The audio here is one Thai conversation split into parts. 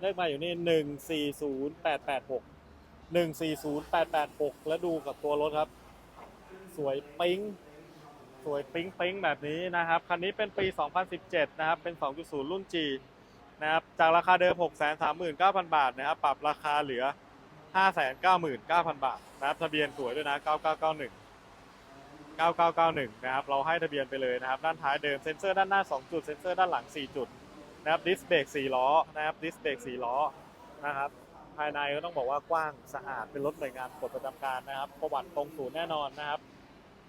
เลขมาอยู่นี่หนึ่งสี่ศูนย์แปดแปดหกหนึ่งสี่ศูนย์แปดแปดหกแล้วดูกับตัวรถครับ สวยปิ๊งสวยปิ๊งปิ๊งแบบนี้นะครับ คันนี้เป็นปี 2017 นะครับ เป็น 2.0 รุ่น G นะครับ จากราคาเดิม 639,000 บาทนะครับ ปรับราคาเหลือ 599,000 บาทนะครับ ทะเบียนสวยด้วยนะ 9991 9991 นะครับ เราให้ทะเบียนไปเลยนะครับ ด้านท้ายเดิม เซ็นเซอร์ด้านหน้า 2 จุด เซ็นเซอร์ด้านหลัง 4 จุด นะครับดิสเบรก4ล้อนะครับดิสเบรก4ล้อนะครับภายในก็ต้องบอกว่ากว้างสะอาดเป็นรถหน่วยงานปลดประจำการนะครับ ประวัติตรงศูนย์แน่นอนนะครับ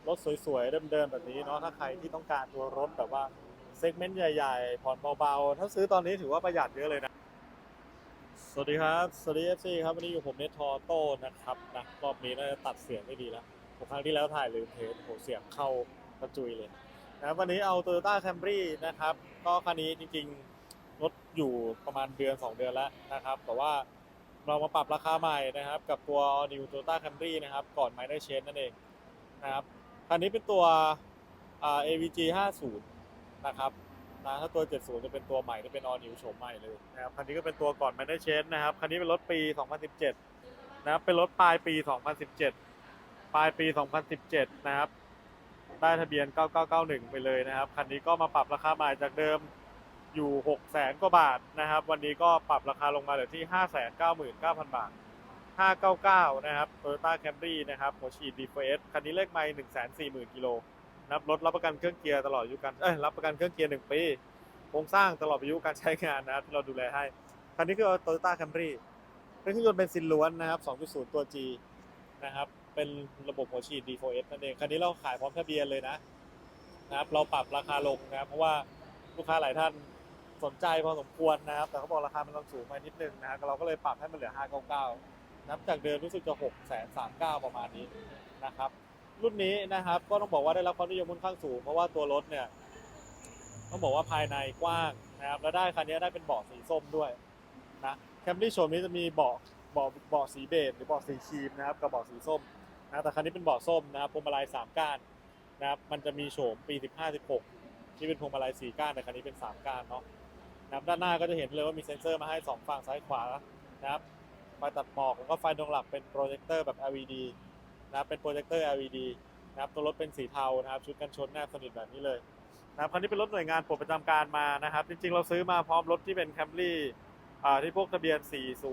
รถสวยๆเดิมๆแบบนี้เนาะถ้าใครที่ต้องการตัวรถแบบว่าเซกเมนต์ใหญ่ๆ ผ่อนเบาๆ ถ้าซื้อตอนนี้ถือว่าประหยัดเยอะเลยนะ สวัสดีครับ สวัสดีเอฟซีครับ วันนี้อยู่ผมเนทอโต้นะครับนะรอบนี้น่าจะตัดเสียงได้ดีแล้วผมครั้งที่แล้วถ่ายลืมเทสโหเสียงเข้ากระจุยเลยนะวันนี้เอา Toyota Camry นะครับ ก็คันนี้จริงๆรถ อยู่ประมาณเดือน 2 เดือนแล้วนะครับ แต่ว่าเรามาปรับราคาใหม่นะครับ กับตัว New Toyota Camry นะครับ ก่อน Minor Change นั่นเองนะครับคันนี้เป็นตัวอ่า AVG 50 นะครับนะถ้าตัว 70 จะเป็นตัวใหม่จะเป็น all new โฉมใหม่เลยนะครับคันนี้ก็เป็นตัวก่อน Minor Change นะครับคันนี้เป็นรถปี 2017 นะครับเป็นรถปลายปี 2017 ปลายปี 2017 นะครับได้ทะเบียน 9991 ไปเลยนะครับ คันนี้ก็มาปรับราคาใหม่จากเดิม อยู่ 600,000กว่าบาทนะครับ วันนี้ก็ปรับราคาลงมาเหลือที่ 599,000 บาท 599 นะครับ Toyota Camry นะครับหัวฉีด D4S คันนี้เลขไม่140,000กิโลนะครับรถรับประกันเครื่องเกียร์ตลอดอายุการเอ้ยรับประกันเครื่องเกียร์ 1 ปี โครงสร้างตลอดอายุการใช้งานนะครับที่เราดูแลให้ คันนี้คือ Toyota Camry เป็นเครื่องยนต์เบนซินล้วนนะครับ 2.0 ตัว G นะครับ เป็นระบบหัวฉีด D4S นั่นเอง คันนี้เราขายพร้อมทะเบียนเลยนะนะครับ เราปรับราคาลงนะครับ เพราะว่าลูกค้าหลายท่าน สนใจพอสมควรนะครับ แต่เขาบอกราคามันต้องสูงไปนิดนึงนะครับเราก็เลยปรับให้มันเหลือ 599 นับจากเดิมรู้สึกจะ6แสน39 ประมาณนี้นะครับ รุ่นนี้นะครับก็ต้องบอกว่าได้รับความนิยมค่อนข้างสูง เพราะว่าตัวรถเนี่ยต้องบอกว่าภายในกว้างนะครับ แล้วได้คันนี้ได้เป็นเบาะสีส้มด้วยนะแคมรี่โฉมนี้จะมีเบาะเบาะเบาะสีเบจหรือเบาะสีครีมนะครับกับเบาะสีส้มนะแต่คันนี้เป็นเบาะส้มนะครับพวงมาลัยสามก้านนะครับมันจะมีโฉมปี 15 16ที่เป็นพวงมาลัยสี่ก้านแต่คันนี้เป็นสามก้านเนาะ นะครับด้านหน้าก็จะเห็นเลยว่ามีเซ็นเซอร์มาให้สองฝั่งซ้ายขวานะครับไฟตัดหมอกแล้วก็ไฟดวงหลักเป็นโปรเจคเตอร์แบบ LED นะครับเป็นโปรเจคเตอร์ LED นะครับตัวรถเป็นสีเทานะครับชุดกันชนแนบสนิทแบบนี้เลยนะครับคันนี้เป็นรถหน่วยงานปลดประจำการมานะครับ จริงๆ เราซื้อมาพร้อมรถที่เป็น Camry อ่าที่พวกทะเบียน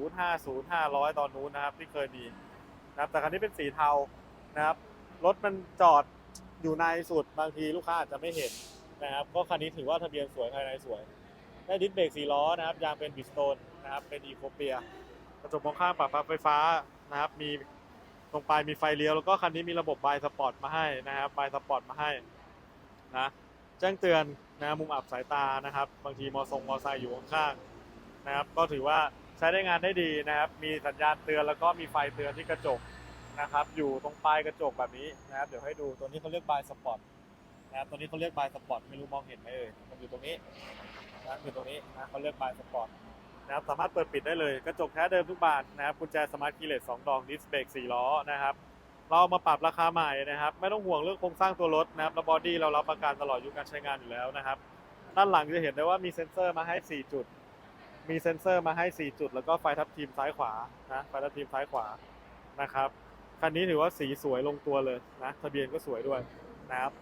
4050 500 ตอนนู้นนะครับที่เคยมีนะครับแต่คันนี้เป็นสีเทานะครับรถมันจอดอยู่ในสุดบางทีลูกค้าอาจจะไม่เห็นนะครับก็คันนี้ถือว่าทะเบียนสวยภายในสวย ได้ดิสเบรกสีล้อนะครับยางเป็นบิสโตนนะครับเป็นอีโคเปียกระจกมองข้างปรับไฟฟ้านะครับ มีตรงปลายมีไฟเลี้ยวแล้วก็คันนี้มีระบบบายสปอร์ตมาให้นะครับบายสปอร์ตมาให้นะแจ้งเตือนนะมุมอับสายตานะครับ บางทีมอทรงมอไซค์อยู่ข้างๆนะครับ ก็ถือว่าใช้ได้งานได้ดีนะครับ มีสัญญาณเตือนแล้วก็มีไฟเตือนที่กระจกนะครับ อยู่ตรงปลายกระจกแบบนี้นะครับ เดี๋ยวให้ดูตัวนี้เขาเรียกบายสปอร์ตนะครับตัวนี้เขาเรียกบายสปอร์ตไม่รู้มองเห็นไหมเอ่ยมันอยู่ตรงนี้ นะอยู่ตรงนี้นะเขาเรียกบายสปอร์ตนะครับสามารถเปิดปิดได้เลยกระจกแท้เดิมทุกบานนะครับกุญแจสมาร์ทคีย์เลสสองดอกดิสเบรกสี่ล้อนะครับเรามาปรับราคาใหม่นะครับ ไม่ต้องห่วงเรื่องโครงสร้างตัวรถนะครับแล้วบอดี้เรารับประกันตลอดอายุการใช้งานอยู่แล้วนะครับ ด้านหลังจะเห็นได้ว่ามีเซ็นเซอร์มาให้ 4 จุด มีเซ็นเซอร์มาให้ 4 จุด แล้วก็ไฟทับทีมซ้ายขวานะไฟทับทีมซ้ายขวานะครับคันนี้ถือว่าสีสวยลงตัวเลยนะทะเบียนก็สวยด้วยนะครับ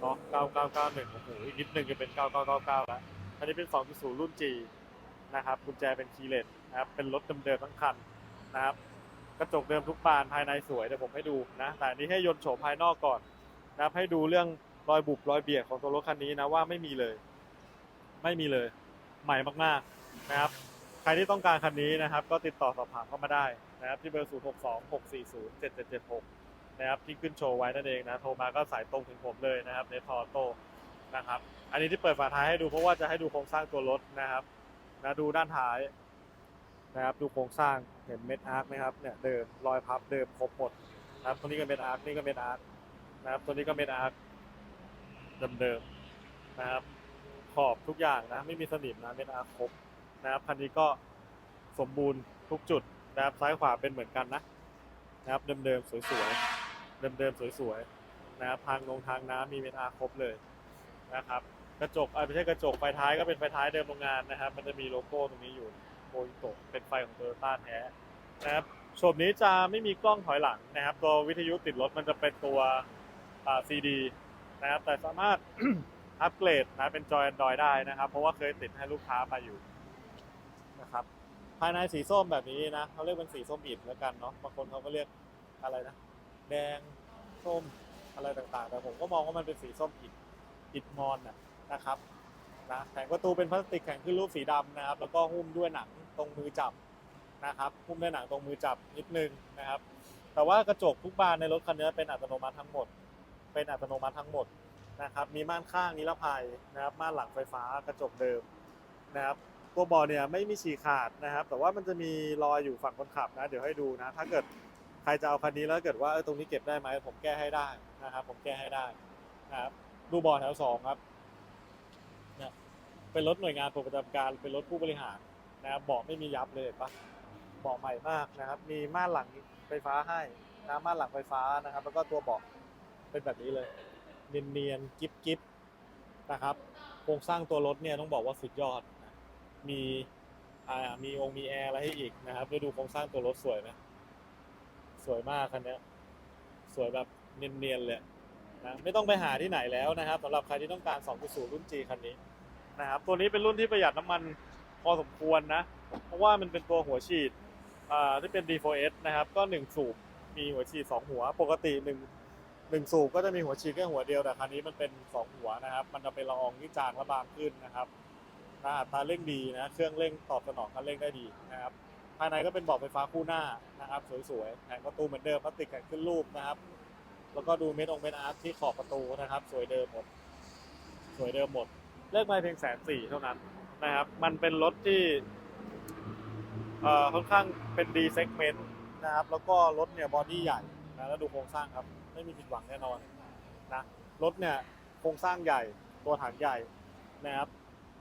เนาะ9991โอ้โหอีกนิดหนึงจะเป็น 9999 แล้ว อันนี้เป็น 2.0 รุ่น G นะครับกุญแจเป็นคีเลสนะครับ เป็นรถเดิมๆทั้งคันนะครับ กระจกเดิมทุกบานภายในสวยเดี๋ยวผมให้ดูนะ แต่อันนี้ให้ยนต์โฉมภายนอกก่อนนะครับ ให้ดูเรื่องรอยบุบรอยเบียดของตัวรถคันนี้นะว่าไม่มีเลย ไม่มีเลย ใหม่มากๆนะครับ ใครที่ต้องการคันนี้นะครับ ก็ติดต่อสอบถามเข้ามาได้นะครับที่เบอร์ 0 6 2 6 4 0 7 7 7 6 นะครับที่ขึ้นโชว์ไว้นั่นเองนะ โทรมาก็สายตรงถึงผมเลยนะครับในทอโต้นะครับ อันนี้ที่เปิดฝาท้ายให้ดูเพราะว่าจะให้ดูโครงสร้างตัวรถนะครับนะดูด้านท้ายนะครับดูโครงสร้างเห็นเม็ดอาร์คไหมครับเนี่ยเดิมรอยพับเดิมครบหมดนะครับตัวนี้ก็เม็ดอาร์คนี่ก็เม็ดอาร์คนะครับตัวนี้ก็เม็ดอาร์คเดิมๆนะครับขอบทุกอย่างนะไม่มีสนิมนะเม็ดอาร์คครบนะครับคันนี้ก็สมบูรณ์ทุกจุดนะครับซ้ายขวาเป็นเหมือนกันนะนะครับเดิมๆสวยๆเดิมๆสวยๆนะครับทางลงทางน้ำมีเม็ดอาร์คครบเลยนะครับ กระจกเอ่อไม่ใช่กระจกไฟท้ายก็เป็นไฟท้ายเดิมโรงงานนะครับ มันจะมีโลโก้ตรงนี้อยู่โกอิโตเป็นไฟของโตโยต้าแท้นะครับโฉมนี้จะไม่มีกล้องถอยหลังนะครับ ตัววิทยุติดรถมันจะเป็นตัวอ่า CD นะครับ แต่สามารถ อัปเกรดนะเป็นจอย Android ได้นะครับ เพราะว่าเคยติดให้ลูกค้ามาอยู่นะครับ ภายในสีส้มแบบนี้นะเขาเรียกเป็นสีส้มอิฐแล้วกันเนาะบางคนเขาก็เรียกอะไรนะ แดงส้มอะไรต่างๆ แต่ผมก็มองว่ามันเป็นสีส้มอิฐอิฐมอนนะ นะครับนะแผงประตูเป็นพลาสติกแข็งขึ้นรูปสีดำนะครับ แล้วก็หุ้มด้วยหนังตรงมือจับนะครับหุ้มด้วยหนังตรงมือจับนิดนึงนะครับ แต่ว่ากระจกทุกบานในรถคันนี้เป็นอัตโนมัติทั้งหมด เป็นอัตโนมัติทั้งหมดนะครับ มีม่านข้างนิรภัยนะครับม่านหลังไฟฟ้ากระจกเดิมนะครับตัวบาะเนี่ยไม่มีฉีกขาดนะครับ แต่ว่ามันจะมีรอยอยู่ฝั่งคนขับนะ เดี๋ยวให้ดูนะ ถ้าเกิดใครจะเอาคันนี้แล้วเกิดว่าเออตรงนี้เก็บได้ไหมผมแก้ให้ได้นะครับ ผมแก้ให้ได้นะครับดูบาะแถวสองครับ เป็นรถหน่วยงานประจำการ เป็นรถผู้บริหารนะครับเบาะไม่มียับเลยปะเบาะใหม่มากนะครับ มีม่านหลังไฟฟ้าให้นะม่านหลังไฟฟ้านะครับ แล้วก็ตัวเบาะเป็นแบบนี้เลย เนียนๆกิ๊บกิ๊บนะครับ โครงสร้างตัวรถเนี่ยต้องบอกว่าสุดยอด มีอ่ามีองค์มีแอร์อะไรให้อีกนะครับแล้วดูโครงสร้างตัวรถสวยไหมสวยมากคันนี้สวยแบบเนียนๆเลยนะไม่ต้องไปหาที่ไหนแล้วนะครับสำหรับใครที่ต้องการ 2.0 รุ่น G คันนี้ นะครับ ตัวนี้เป็นรุ่นที่ประหยัดน้ำมันพอสมควรนะ เพราะว่ามันเป็นตัวหัวฉีดที่เป็น D4S นะครับ ก็ 1 สูบ มีหัวฉีด 2 หัว ปกติ1หนึ่งสูบก็จะมีหัวฉีดแค่หัวเดียว แต่ครั้นี้มันเป็นสองหัวนะครับ มันจะเป็นละอองที่จางและบางขึ้นนะครับนะอัตราเร่งดีนะ เครื่องเร่งตอบสนองคันเร่งได้ดีนะครับ ภายในก็เป็นเบาะไฟฟ้าคู่หน้านะครับ สวยๆแผงประตูเหมือนเดิม พลาสติกแข็งขึ้นรูปนะครับ แล้วก็ดูเม็ดองเม็ดอาร์ตที่ขอบประตูนะครับ สวยเดิมหมด สวยเดิมหมด เลขไม่เพียงแสนสี่เท่านั้นนะครับ มันเป็นรถที่ค่อนข้างเป็น D segment นะครับ แล้วก็รถเนี่ยบอดี้ใหญ่นะแล้วดูโครงสร้างครับ ไม่มีผิดหวังแน่นอนนะรถเนี่ยโครงสร้างใหญ่ตัวถังใหญ่นะครับ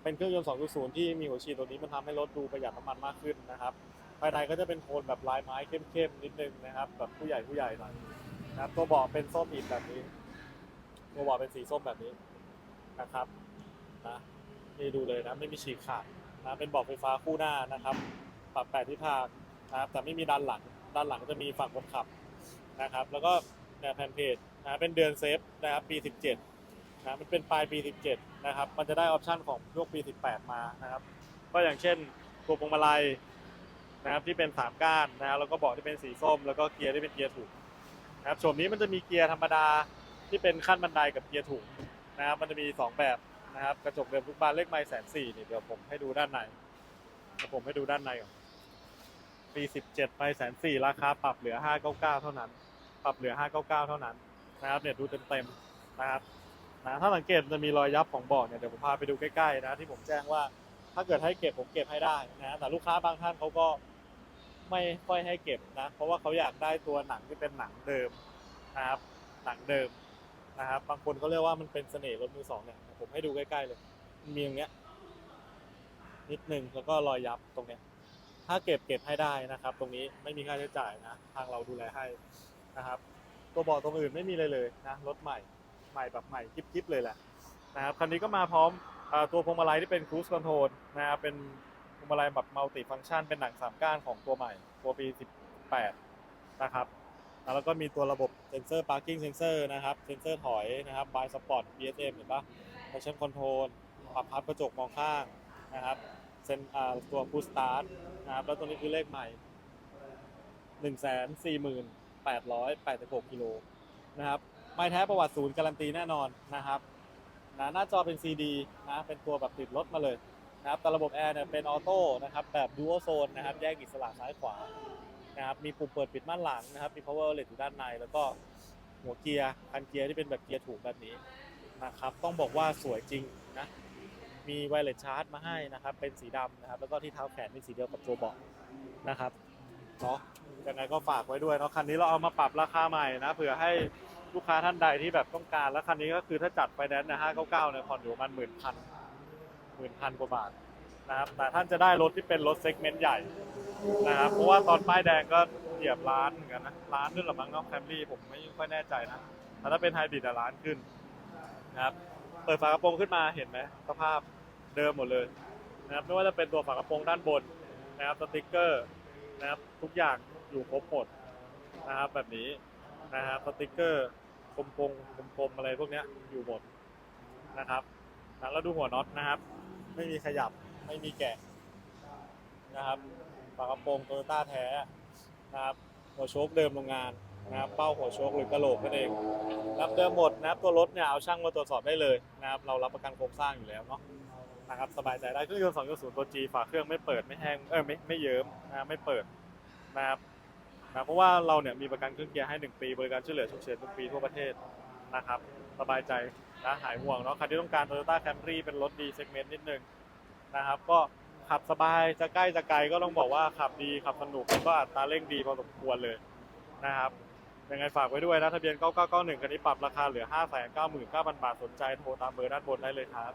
เป็นเครื่องยนต์ 2.0 ที่มีหัวฉีดตัวนี้มันทำให้รถดูประหยัดน้ำมันมากขึ้นนะครับภายในก็จะเป็นโทนแบบลายไม้เข้มๆนิดนึงนะครับแบบผู้ใหญ่ผู้ใหญ่หน่อยนะครับตัวเบาะเป็นส้มอิฐแบบนี้ตัวเบาะเป็นสีส้มแบบนี้นะครับ นะนี่ดูเลยนะไม่มีฉีกขาดนะเป็นบาะไฟฟ้าคู่หน้านะครับ ปรับแปดทิศทางนะครับแต่ไม่มีด้านหลัง ด้านหลังจะมีฝั่งคนขับนะครับ แล้วก็แผ่นเพจนะเป็นเดือนเซฟนะครับปี 17นะมันเป็นปลายปี 17 นะครับ มันจะได้ออปชันของพวกปี 18 มานะครับ ก็อย่างเช่นตัวพวงมาลัยนะครับที่เป็น3ก้านนะครับแล้วก็เบาะที่เป็นสีส้ม แล้วก็เกียร์ที่เป็นเกียร์ถุงนะครับโฉมนี้มันจะมีเกียร์ธรรมดาที่เป็นขั้นบันไดกับเกียร์ถุงนะครับ มันจะมี 2 แบบ นะครับกระจกเดิมทุกบานเลขไม้แสนสี่นี่เดี๋ยวผมให้ดูด้านในเดี๋ยวผมให้ดูด้านในก่อนปี17ไปแสนสี่ราคาปรับเหลือ599เก้าเก้าเท่านั้น ปรับเหลือ599เท่านั้นนะครับเนี่ยดูเต็มๆนะครับนะถ้าสังเกตจะมีรอยยับของเบาะเนี่ยเดี๋ยวผมพาไปดูใกล้ๆนะที่ผมแจ้งว่าถ้าเกิดให้เก็บผมเก็บให้ได้นะแต่ลูกค้าบางท่านเขาก็ไม่ค่อยให้เก็บนะ เพราะว่าเขาอยากได้ตัวหนังที่เป็นหนังเดิมนะครับหนังเดิม นะครับ บางคนเขาเรียกว่ามันเป็นเสน่ห์รถมือสองเนี่ย ผมให้ดูใกล้ๆเลย มีอย่างเงี้ย นิดนึงแล้วก็รอยยับตรงเนี้ย ถ้าเก็บเก็บให้ได้นะครับ ตรงนี้ไม่มีค่าใช้จ่ายนะ ทางเราดูแลให้นะครับ ตัวบาะตรงอื่นไม่มีเลยเลยนะรถใหม่ใหม่แบบใหม่กิ๊บๆเลยแหละนะครับคันนี้ก็มาพร้อมตัวพวงมาลัยที่เป็นครู i คอนโทรลนะครับเป็นพวงมาลัยแบบมัลติฟังก์ชันเป็นหนังสามก้านของตัวใหม่ ตัวปี 18 นะครับ แล้วก็มีตัวระบบเซนเซอร์ parking sensor นะครับ เซนเซอร์ถอยนะครับ by spot BSM เห็นปะ motion control ปรับพับกระจกมองข้างนะครับ เซนอ่าตัว push start นะครับ แล้วตัวนี้คือเลขใหม่ 1 4 8 8 6กิโลนะครับ ไม่แท้ประวัติศูนย์การันตีแน่นอนนะครับนะหน้าจอเป็น CD นะ เป็นตัวแบบติดรถมาเลยนะครับแต่ระบบแอร์เนี่ยเป็นออโต้นะครับ แบบ dual zone นะครับ แยกอิสระซ้ายขวา นะครับมีปุ่มเปิดปิดม่านหลังนะครับมี power outlet อยู่ด้านใน แล้วก็หัวเกียร์คันเกียร์ที่เป็นแบบเกียร์ถูกแบบนี้นะครับต้องบอกว่าสวยจริงนะมีไวเลสชาร์จมาให้นะครับ เป็นสีดำนะครับ แล้วก็ที่เท้าแขนเป็นสีเดียวกับตัวเบาะนะครับเนาะยังไงก็ฝากไว้ด้วยเนาะคันนี้เราเอามาปรับราคาใหม่นะเผื่อให้ลูกค้าท่านใดที่แบบต้องการแล้วคันนี้ก็คือถ้าจัดไฟแนนซ์นะห้าเก้าเก้าเนี่ยผ่อนอยู่ประมันหมื่นพันหมื่นพันกว่าบาทนะครับแต่ท่านจะได้รถที่เป็นรถเซกเมนต์ใหญ่ นะครับเพราะว่าตอนป้ายแดงก็เหยียบล้านเหมือนกันนะล้านด้วยหรือมั้งเนาะแคมรี่ผมไม่ค่อยแน่ใจนะแต่ถ้าเป็นไฮบริดอะล้านขึ้นนะครับเปิดฝากระโปรงขึ้นมาเห็นไหมสภาพเดิมหมดเลยนะครับไม่ว่าจะเป็นตัวฝากระโปรงด้านบนนะครับสติกเกอร์นะครับทุกอย่างอยู่ครบหมดนะครับแบบนี้นะครับสติกเกอร์กลมๆกลมๆอะไรพวกนี้อยู่หมดนะครับแล้วดูหัวน็อตนะครับ ไม่มีขยับไม่มีแกะนะครับากระโปรงโตโยต้าแท้นะครับหัวโชคเดิมโรงงานนะครับเป้าหัวโชคหรือกระโหลกนั่นเองรับเดิมหมดนะครับตัวรถเนี่ยเอาช่างมาตรวจสอบได้เลยนะครับเรารับประกันโครงสร้างอยู่แล้วเนาะนะครับสบายใจได้เครื่องยนต์2.0ตัว G ฝาเครื่องไม่เปิดไม่แห้งเออไม่ไม่เยิ้มนะไม่เปิดนะครับนะเพราะว่าเราเนี่ยมีประกันเครื่องเกียร์ให้ 1 ปี บริการช่วยเหลือฉุกเฉินทุกปีทั่วประเทศนะครับสบายใจนะหายห่วงเนาะใครที่ต้องการ Toyota Camry เป็นรถดีเซกเมนต์นิดนึงนะครับก็ ขับสบายจะใกล้จะไกลก็ต้องบอกว่าขับดีขับสนุกแล้วก็อัตราเร่งดีพอสมควรเลยนะครับยังไงฝากไว้ด้วยนะทะเบียน 9991คันนี้ปรับราคาเหลือ 599,000 บาทสนใจโทรตามเบอร์ด้านบนได้เลยครับ